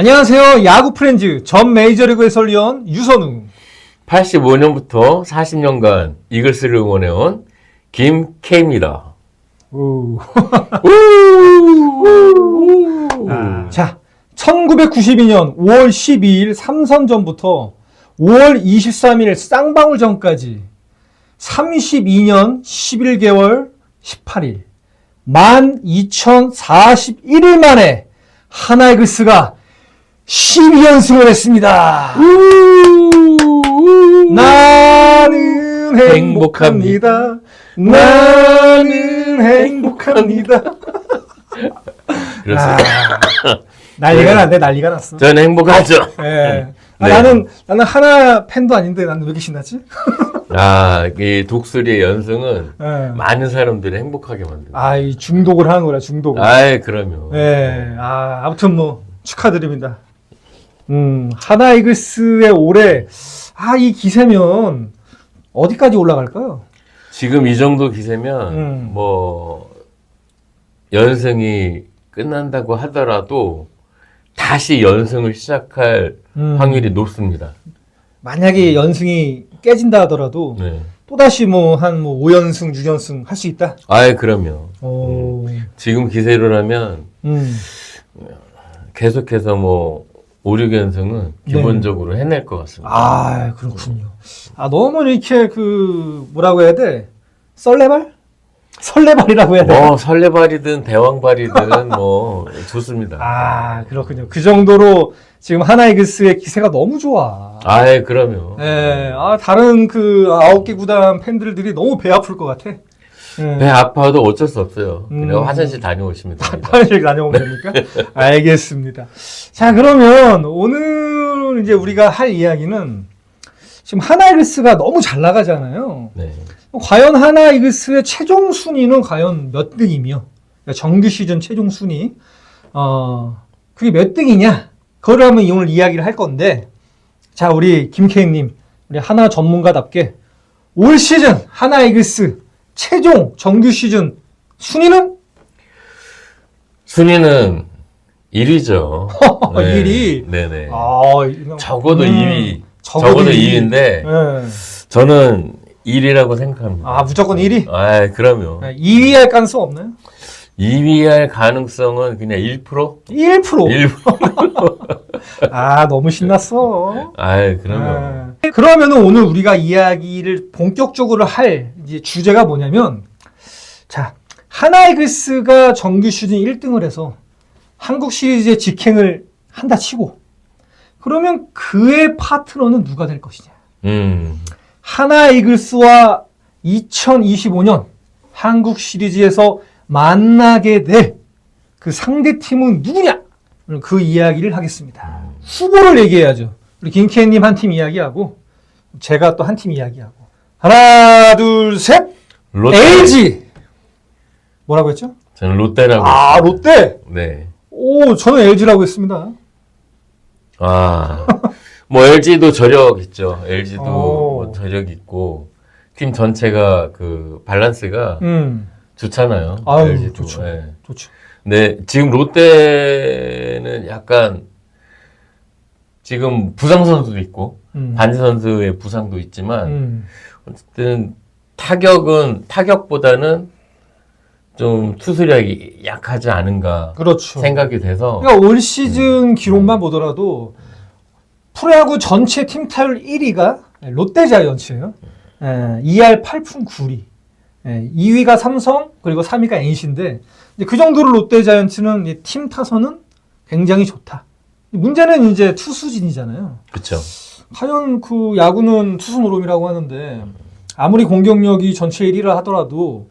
안녕하세요. 야구 프렌즈 전 메이저리그 해설위원 유선우. 85년부터 40년간 이글스를 응원해온 김K입니다. 우. 아. 자, 1992년 5월 12일 삼선전부터 5월 23일 쌍방울전까지 32년 11개월 18일 12,041일 만에 하나이글스가 12연승을 했습니다. 나는 행복합니다. 나는 행복합니다. 그렇습니다. 난리가 났네, 난리가 났어. 저는 행복하죠. 예. 아, 네. 나는 나는 하나 팬도 아닌데 나는 왜 이렇게 신나지? 아, 이 독수리의 연승은 예. 많은 사람들을 행복하게 만듭니다. 아, 이 중독을 하는 거라 중독. 아이, 그럼요. 예. 아, 아무튼 뭐 축하드립니다. 음, 하나 이글스의 올해 아, 이 기세면 어디까지 올라갈까요? 지금 이 정도 기세면, 음. 뭐, 연승이 끝난다고 하더라도 다시 연승을 시작할 음. 확률이 높습니다. 만약에 연승이 깨진다 하더라도 네. 또다시 뭐 한뭐 5연승, 6연승 할 수 있다. 아이, 그럼요. 오. 지금 기세로라면 음. 계속해서 뭐 5, 6연승은 네. 기본적으로 해낼 것 같습니다. 아, 그렇군요. 아, 너무 이렇게 그 뭐라고 해야 돼? 썰레발? 설레발이라고 해야 돼. 뭐 설레발이든 대왕발이든 뭐 좋습니다. 아, 그렇군요. 그 정도로 지금 하나이글스의 기세가 너무 좋아. 아이 그럼요. 예, 아, 다른 그 아홉 개 구단 팬들들이 너무 배 아플 것 같아. 예. 배 아파도 어쩔 수 없어요. 그냥 음. 화장실 다녀오시면 됩니다. 화장실 다녀오면 됩니까? 알겠습니다. 자, 그러면 오늘 이제 우리가 할 이야기는 지금 하나이글스가 너무 잘 나가잖아요. 네. 과연 하나 이글스의 최종 순위는 과연 몇 등이며 그러니까 정규 시즌 최종 순위 어 그게 몇 등이냐 그거를 한번 오늘 이야기를 할 건데 자 우리 김케이님 우리 하나 전문가답게 올 시즌 하나 이글스 최종 정규 시즌 순위는 순위는 1위죠. 1위? 네네. 아 이거- 적어도 음, 2위. 적어도 적어도, 2위. 2위인데 예. 저는 1위라고 생각합니다. 아 무조건 1위 아, 그럼요. 2위 할 가능성 없나요? 2위 할 가능성은 그냥 1%? 1% 1%. 아 너무 신났어 아, 그럼요. 네. 그러면은 오늘 우리가 이야기를 본격적으로 할 이제 주제가 뭐냐면 자 하나이글스가 정규 시즌 1등을 해서 한국 시리즈의 직행을 한다 치고 그러면 그의 파트너는 누가 될 것이냐 음. 하나이글스와 2025년 한국 시리즈에서 만나게 될 그 상대 팀은 누구냐? 오늘 그 이야기를 하겠습니다. 후보를 얘기해야죠. 우리 김케이님 한 팀 이야기하고 제가 또 한 팀 이야기하고 하나 둘 셋. 롯데. LG 뭐라고 했죠? 저는 롯데라고. 아. 롯데. 네. 오 저는 LG라고 했습니다. 아, 뭐 LG도 저력 있죠. LG도 오. 뭐 저력 있고 팀 전체가 그 밸런스가 음 좋잖아요. 아유, LG도. 좋죠. 네. 좋죠. 근데 지금 롯데는 약간 지금 부상 선수도 있고 음. 반지 선수의 부상도 있지만 음. 어쨌든 타격은 타격보다는 좀 투수력이 약하지 않은가 그렇죠. 생각이 돼서 그러니까 올 시즌 기록만 보더라도 프로야구 전체 팀 타율 1위가 롯데자이언츠예요. 예, 2할 8푼 9리. 예, 2위가 삼성 그리고 3위가 NC인데 그 정도로 롯데 자이언츠는 이팀 타선은 굉장히 좋다. 문제는 이제 투수진이잖아요. 그렇죠. 과연 그 야구는 투수 노름이라고 하는데 아무리 공격력이 전체 1위라 하더라도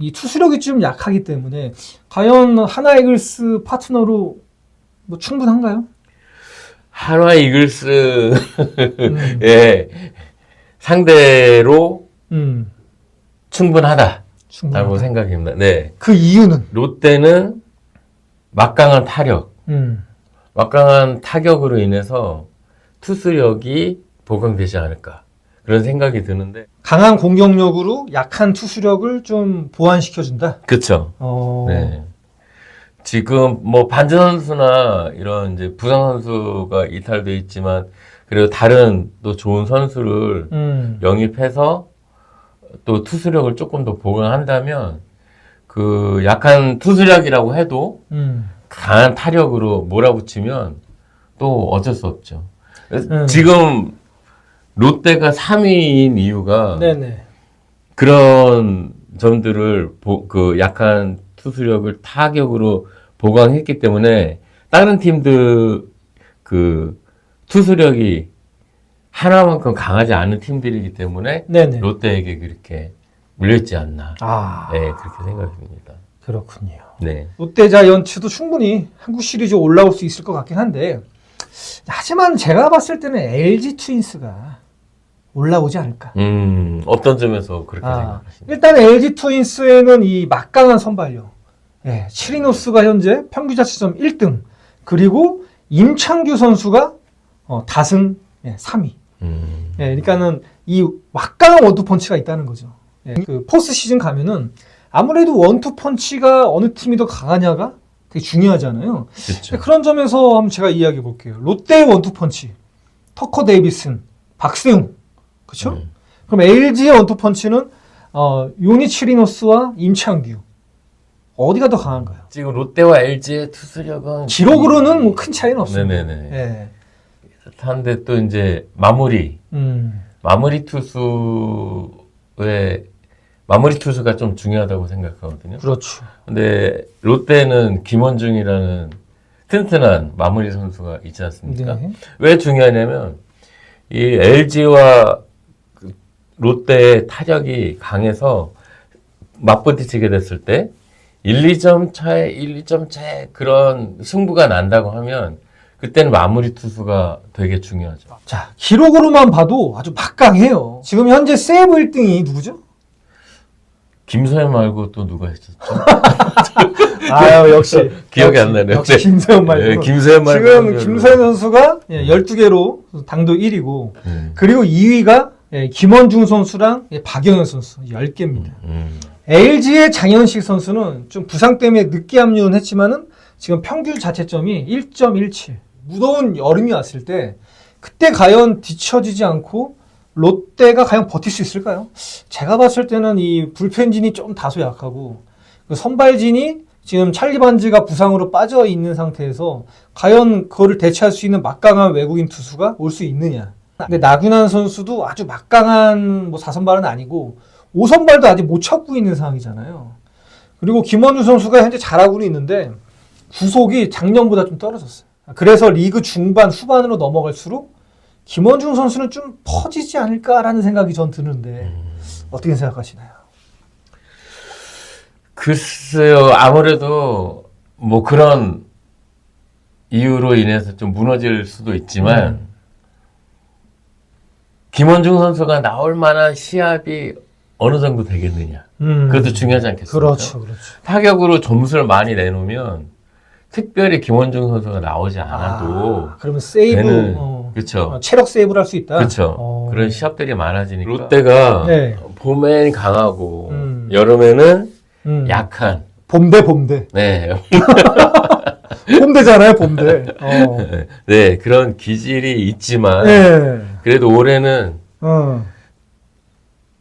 이 투수력이 좀 약하기 때문에 과연 하나 이글스 파트너로 뭐 충분한가요? 한화 이글스의 음, 상대로 음, 충분하다 라고. 생각입니다. 네. 그 이유는 롯데는 막강한 타력, 음, 막강한 타격으로 인해서 투수력이 보강되지 않을까 그런 생각이 드는데 강한 공격력으로 약한 투수력을 좀 보완시켜준다. 그렇죠. 어, 네. 지금 뭐 반전 선수나 이런 이제 부상 선수가 이탈돼 있지만 그리고 다른 또 좋은 선수를 음. 영입해서 또 투수력을 조금 더 보강한다면 그 약한 투수력이라고 해도 음. 강한 타력으로 몰아붙이면 또 어쩔 수 없죠. 음. 지금 롯데가 3위인 이유가 네네. 그런 점들을 보- 그 약한 투수력을 타격으로 보강했기 때문에 다른 팀들 그 투수력이 하나만큼 강하지 않은 팀들이기 때문에 네네. 롯데에게 그렇게 물렸지 않나. 아, 네, 그렇게 생각됩니다. 그렇군요. 네. 롯데 자이언츠도 충분히 한국 시리즈 올라올 수 있을 것 같긴 한데 하지만 제가 봤을 때는 LG 트윈스가 올라오지 않을까. 음, 어떤 점에서 그렇게 아, 생각하시나요? 일단 LG 트윈스에는 이 막강한 선발력. 예, 치리노스가 현재 평균 자체점 1등. 그리고 임창규 선수가 어, 다승 예, 3위. 음, 예, 그러니까는 이 막강한 원투 펀치가 있다는 거죠. 예, 그 포스트 시즌 가면은 아무래도 원투 펀치가 어느 팀이 더 강하냐가 되게 중요하잖아요. 그렇죠. 그런 점에서 한번 제가 이야기해 볼게요. 롯데의 원투 펀치, 터커 데이비슨, 박세웅, 그렇죠? 음. 그럼 LG의 원투 펀치는 어, 요니 치리노스와 임창규 어디가 더 강한가요? 지금 롯데와 LG의 투수력은 기록으로는 뭐 큰 차이는 없습니다. 네네네. 예. 한데 또 이제 마무리 음, 마무리 투수의 마무리 투수가 좀 중요하다고 생각하거든요. 그렇죠. 근데 롯데는 김원중이라는 튼튼한 마무리 선수가 있지 않습니까? 네. 왜 중요하냐면 이 LG와 그 롯데의 타격이 강해서 맞부딪히게 됐을 때 1, 2점 차에 1, 2점 차에 그런 승부가 난다고 하면 그때는 마무리 투수가 되게 중요하죠. 자, 기록으로만 봐도 아주 막강해요. 지금 현재 세이브 1등이 누구죠? 김소연 말고 또 누가 했었죠? 아유, 역시. 기억이 안 나네요. 역시 네. 김세현 말고. 네, 김소연 말고 지금 김세현 선수가 12개로 당도 1위고, 음, 그리고 2위가 김원중 선수랑 예, 박영현 선수 10개입니다. 음, LG의 장현식 선수는 좀 부상 때문에 늦게 합류는 했지만은 지금 평균 자체점이 1.17. 무더운 여름이 왔을 때 그때 과연 뒤처지지 않고 롯데가 과연 버틸 수 있을까요? 제가 봤을 때는 이 불펜진이 좀 다소 약하고 그 선발진이 지금 찰리 반지가 부상으로 빠져 있는 상태에서 과연 그거를 대체할 수 있는 막강한 외국인 투수가 올 수 있느냐. 근데 나균환 선수도 아주 막강한 뭐 4선발은 아니고 5선발도 아직 못 찾고 있는 상황이잖아요. 그리고 김원주 선수가 현재 잘하고는 있는데 구속이 작년보다 좀 떨어졌어요. 그래서 리그 중반 후반으로 넘어갈수록 김원중 선수는 좀 퍼지지 않을까라는 생각이 전 드는데 어떻게 생각하시나요? 글쎄요, 아무래도 뭐 그런 이유로 인해서 좀 무너질 수도 있지만, 음. 김원중 선수가 나올 만한 시합이 어느 정도 되겠느냐. 음. 그것도 중요하지 않겠습니까? 그렇죠, 그렇죠. 타격으로 점수를 많이 내놓으면, 특별히 김원중 선수가 나오지 않아도, 아, 그러면 세이브, 되는, 어, 그쵸. 어, 체력 세이브를 할 수 있다. 그렇죠. 어. 그런 시합들이 많아지니까. 롯데가 네. 봄엔 강하고, 음. 여름에는 음. 약한, 봄대, 봄대. 네, 봄대잖아요, 봄대. 어. 네, 그런 기질이 있지만, 네. 그래도 올해는 어.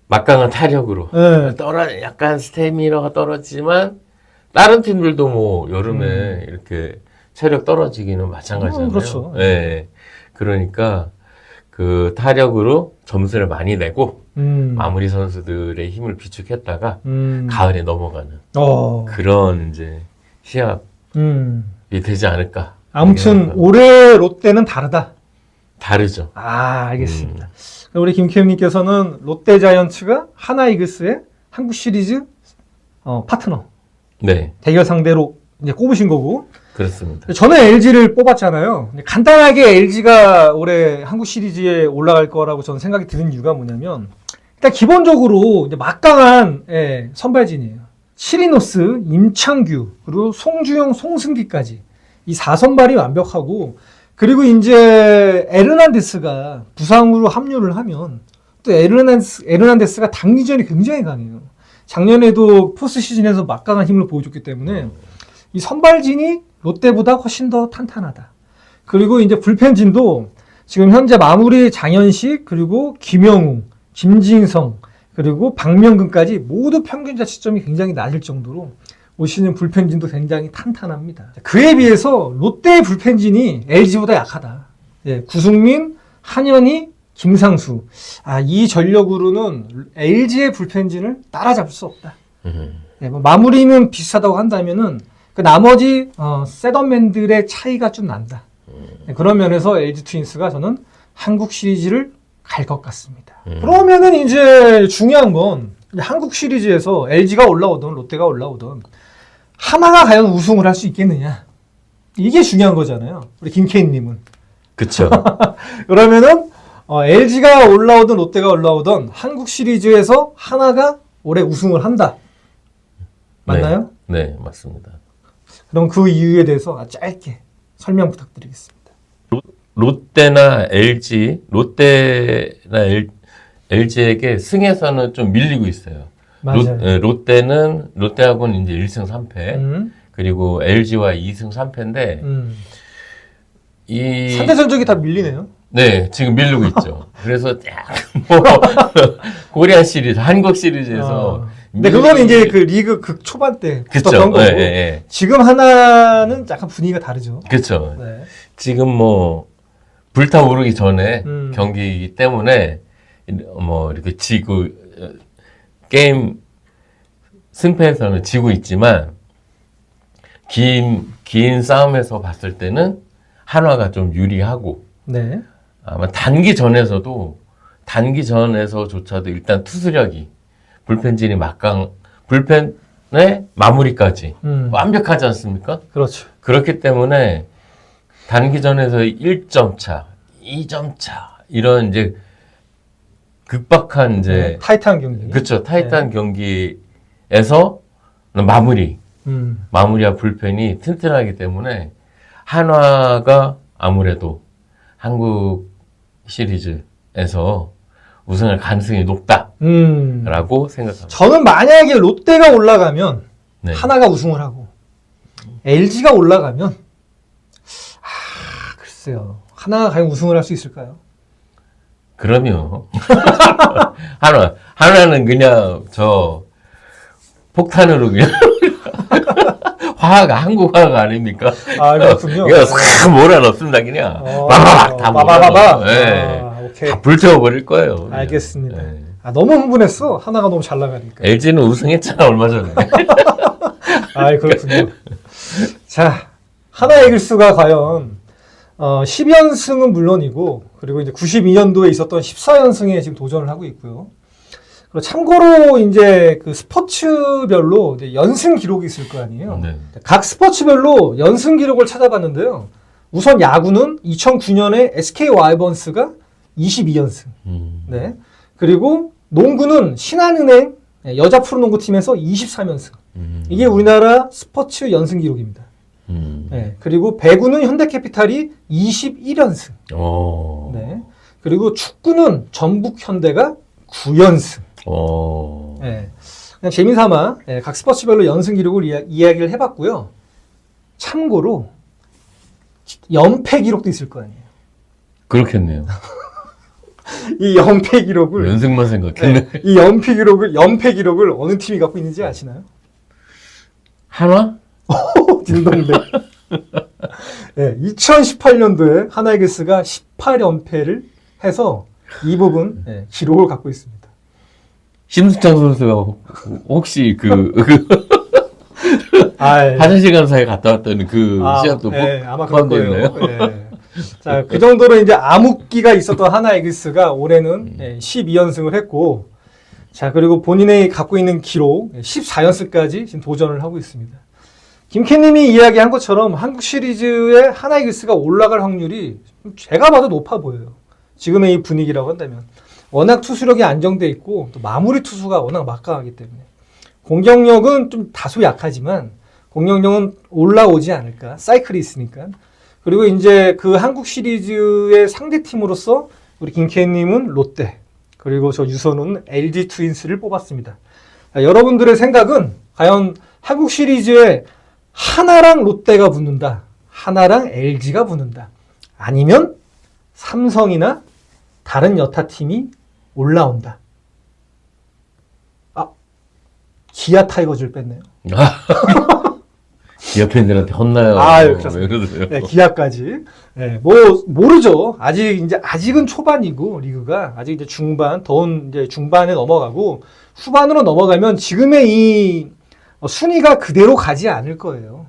막강한 타력으로 네. 떨어 약간 스태미너가 떨어지지만 다른 팀들도 뭐 여름에 이렇게 체력 떨어지기는 마찬가지잖아요. 음, 그렇죠. 네. 그러니까 그 타력으로 점수를 많이 내고 음. 마무리 선수들의 힘을 비축했다가 음. 가을에 넘어가는 어. 그런 이제 시합이 음. 되지 않을까. 아무튼. 올해 롯데는 다르다. 다르죠. 아, 알겠습니다. 그럼 우리 김케임님께서는 롯데 자이언츠가 하나 이글스의 한국 시리즈 어, 파트너 네, 대결 상대로 이제 꼽으신 거고 그렇습니다. 저는 LG를 뽑았잖아요. 간단하게 LG가 올해 한국 시리즈에 올라갈 거라고 저는 생각이 드는 이유가 뭐냐면 일단 기본적으로 이제 막강한 예, 선발진이에요. 시리노스, 임창규, 그리고 송주영, 송승기까지 이 4선발이 완벽하고 그리고 이제 에르난데스가 부상으로 합류를 하면 또 에르난데스, 에르난데스가 당기전이 굉장히 강해요. 작년에도 포스트 시즌에서 막강한 힘을 보여줬기 때문에 이 선발진이 롯데보다 훨씬 더 탄탄하다. 그리고 이제 불펜진도 지금 현재 마무리 장현식 그리고 김영웅, 김진성 그리고 박명근까지 모두 평균 자책점이 굉장히 낮을 정도로 올 시즌 불펜진도 굉장히 탄탄합니다. 그에 비해서 롯데의 불펜진이 LG보다 약하다. 예, 구승민, 한현희, 김상수. 아, 이 전력으로는 LG의 불펜진을 따라잡을 수 없다. 음. 예, 뭐 마무리는 비슷하다고 한다면은 그 나머지 어, 세던맨들의 차이가 좀 난다. 예, 그런 면에서 LG 트윈스가 저는 한국 시리즈를 갈 것 같습니다. 음. 그러면은 이제 중요한 건 한국 시리즈에서 LG가 올라오든 롯데가 올라오든 하나가 과연 우승을 할 수 있겠느냐. 이게 중요한 거잖아요. 우리 김케인님은. 그쵸. 그러면은 LG가 올라오든 롯데가 올라오든 한국 시리즈에서 하나가 올해 우승을 한다. 맞나요? 네, 네, 맞습니다. 그럼 그 이유에 대해서 짧게 설명 부탁드리겠습니다. 롯데나 LG, 롯데나 L, LG에게 승에서는 좀 밀리고 있어요. 맞아요. 롯, 예, 롯데는 롯데하고는 이제 1승 3패, 음, 그리고 LG와 2승 3패인데 음. 이 상대 전적이 다 밀리네요. 네, 지금 밀리고 있죠. 그래서 뭐 코리안 시리즈, 한국 시리즈에서 어. 근데 그건 이제 그 리그 극 초반 때 그쵸. 붙었던 거고 예, 예, 예. 지금 하나는 약간 분위기가 다르죠. 그쵸. 네. 지금 뭐 불타오르기 전에 음. 경기이기 때문에 뭐 이렇게 지고 어, 게임 승패에서는 지고 있지만 긴 긴 싸움에서 봤을 때는 한화가 좀 유리하고 네. 아마 단기 전에서도 단기 전에서조차도 일단 투수력이 불펜진이 막강 불펜의 마무리까지 음. 완벽하지 않습니까? 그렇죠. 그렇기 때문에 단기 전에서 1점 차, 2점 차 이런 이제 극박한 이제 네. 타이트한 경기. 그렇죠 타이트한 경기에서 마무리 음. 마무리와 불펜이 튼튼하기 때문에 한화가 아무래도 한국 시리즈에서 우승할 가능성이 높다라고 음. 생각합니다. 저는 만약에 롯데가 올라가면 네. 하나가 우승을 하고 LG가 올라가면 아 글쎄요 하나가 과연 우승을 할 수 있을까요? 그러면 한화 한화는 그냥 저 폭탄으로 그냥 화가 한국 화가 아닙니까? 아 그렇군요. 이거 싹 몰아넣습니다 그냥 어, 바바박 다 바바바바. 몰아넣어. 예. 아, 오케이. 다 불태워버릴 거예요. 그냥. 알겠습니다. 예. 아, 너무 흥분했어. 하나가 너무 잘 나가니까. LG는 우승했잖아 얼마 전에. 아, 그렇군요. 자, 하나 이글스가 과연 어, 10연승은 물론이고 그리고 이제 92년도에 있었던 14연승에 지금 도전을 하고 있고요. 참고로 이제 그 스포츠별로 이제 연승 기록이 있을 거 아니에요. 네. 각 스포츠별로 연승 기록을 찾아봤는데요. 우선 야구는 2009년에 SK 와이번스가 22연승. 음. 네. 그리고 농구는 신한은행 여자 프로농구팀에서 23연승. 음. 이게 우리나라 스포츠 연승 기록입니다. 음. 네. 그리고 배구는 현대캐피탈이 21연승. 오. 네. 그리고 축구는 전북 현대가 9연승. 오. 네. 그냥 재미삼아 예, 각 스포츠별로 연승 기록을 이야, 이야기를 해봤고요. 참고로 연패 기록도 있을 거 아니에요. 그렇겠네요. 이 연패 기록을 연승만 생각했네. 네, 이 연패 기록을 연패 기록을 어느 팀이 갖고 있는지 아시나요? 한화? 딩동댕. 네, 2018년도에 하나이글스가 18연패를 해서 이 부분 예, 기록을 갖고 있습니다. 심수창 선수가 혹시 그, 그 아, 예. 화장실 간 사이에 갔다 왔던 그 아, 시합도 예, 아마 그럴 포함되어 거예요. 있나요? 예. 자, 그 정도로 이제 암흑기가 있었던 하나 이글스가 음. 올해는 예, 12연승을 했고, 자, 그리고 본인이 갖고 있는 기록 14연승까지 지금 도전을 하고 있습니다. 김캐님이 이야기한 것처럼 한국 시리즈에 하나 이글스가 올라갈 확률이 제가 봐도 높아 보여요. 지금의 이 분위기라고 한다면. 워낙 투수력이 안정돼 있고, 또 마무리 투수가 워낙 막강하기 때문에. 공격력은 좀 다소 약하지만, 공격력은 올라오지 않을까. 사이클이 있으니까. 그리고 이제 그 한국 시리즈의 상대 팀으로서 우리 김케이님은 롯데, 그리고 저 유선우는 LG 트윈스를 뽑았습니다. 자, 여러분들의 생각은 과연 한국 시리즈에 하나랑 롯데가 붙는다. 하나랑 LG가 붙는다. 아니면 삼성이나 다른 여타 팀이 올라온다. 아, 기아 타이거즈를 뺐네요. 기아 팬들한테 혼나요. 아유, 그렇습니다. 왜 그러세요? 네, 기아까지. 네, 뭐 모르죠. 아직 이제 아직은 초반이고 리그가 아직 이제 중반, 더운 이제 중반에 넘어가고 후반으로 넘어가면 지금의 이 어, 순위가 그대로 가지 않을 거예요.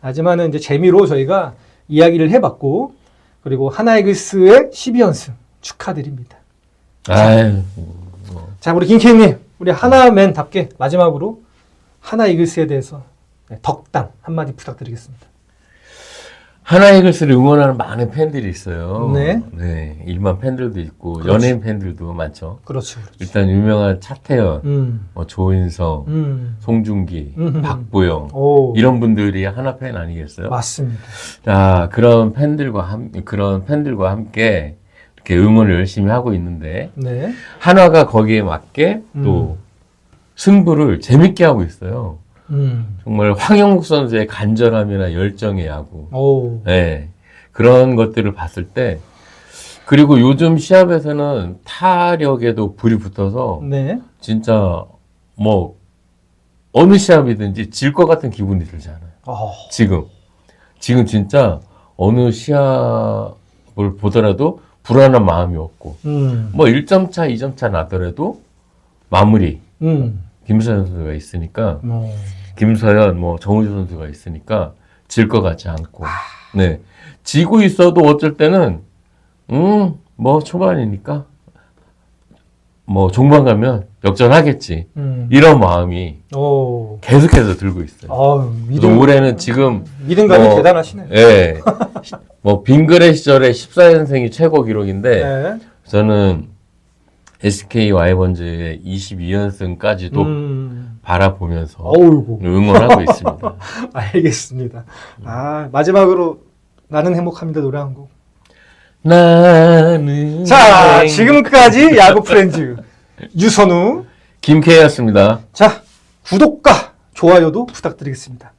하지만은 이제 재미로 저희가 이야기를 해봤고 그리고 하나이글스의 12연승 축하드립니다. 아유, 자, 우리 김케이님, 우리 하나맨답게 마지막으로 하나 이글스에 대해서 네, 덕담 한마디 부탁드리겠습니다. 하나 이글스를 응원하는 많은 팬들이 있어요. 네. 네, 일반 팬들도 있고 그렇죠. 연예인 팬들도 많죠. 그렇죠, 그렇죠. 일단 유명한 차태현, 음, 뭐 조인성, 음, 송중기, 음. 박보영 오, 이런 분들이 하나 팬 아니겠어요? 맞습니다. 자, 그런 팬들과 함 그런 팬들과 함께 이렇게 응원을 열심히 하고 있는데 네, 한화가 거기에 맞게 또 승부를 재밌게 하고 있어요. 음, 정말 황영국 선수의 간절함이나 열정의 야구. 오, 네. 그런 것들을 봤을 때, 그리고 요즘 시합에서는 타력에도 불이 붙어서, 네, 진짜, 뭐, 어느 시합이든지 질 것 같은 기분이 들잖아요. 어, 지금. 지금 진짜 어느 시합을 보더라도 불안한 마음이 없고, 음, 뭐 1점 차, 2점 차 나더라도 마무리, 음, 김서현 선수가 있으니까, 어, 김서현, 뭐 정우주 선수가 있으니까 질 것 같지 않고, 네. 지고 있어도 어쩔 때는 음 뭐 초반이니까. 뭐 종반 가면 역전하겠지. 음, 이런 마음이 오, 계속해서 들고 있어요. 아, 그래서 믿음, 올해는 지금 믿음감이 뭐, 대단하시네요. 예, 뭐 빙그레 시절에 14연승이 최고 기록인데 네, 저는 SK 와이번즈의 22연승까지도 음, 바라보면서 어울고, 응원하고 있습니다. 알겠습니다. 아, 마지막으로 나는 행복합니다 노래 한 곡. 나는 자, 지금까지 야구 프렌즈 유선우. 김케이였습니다. 자, 구독과 좋아요도 부탁드리겠습니다.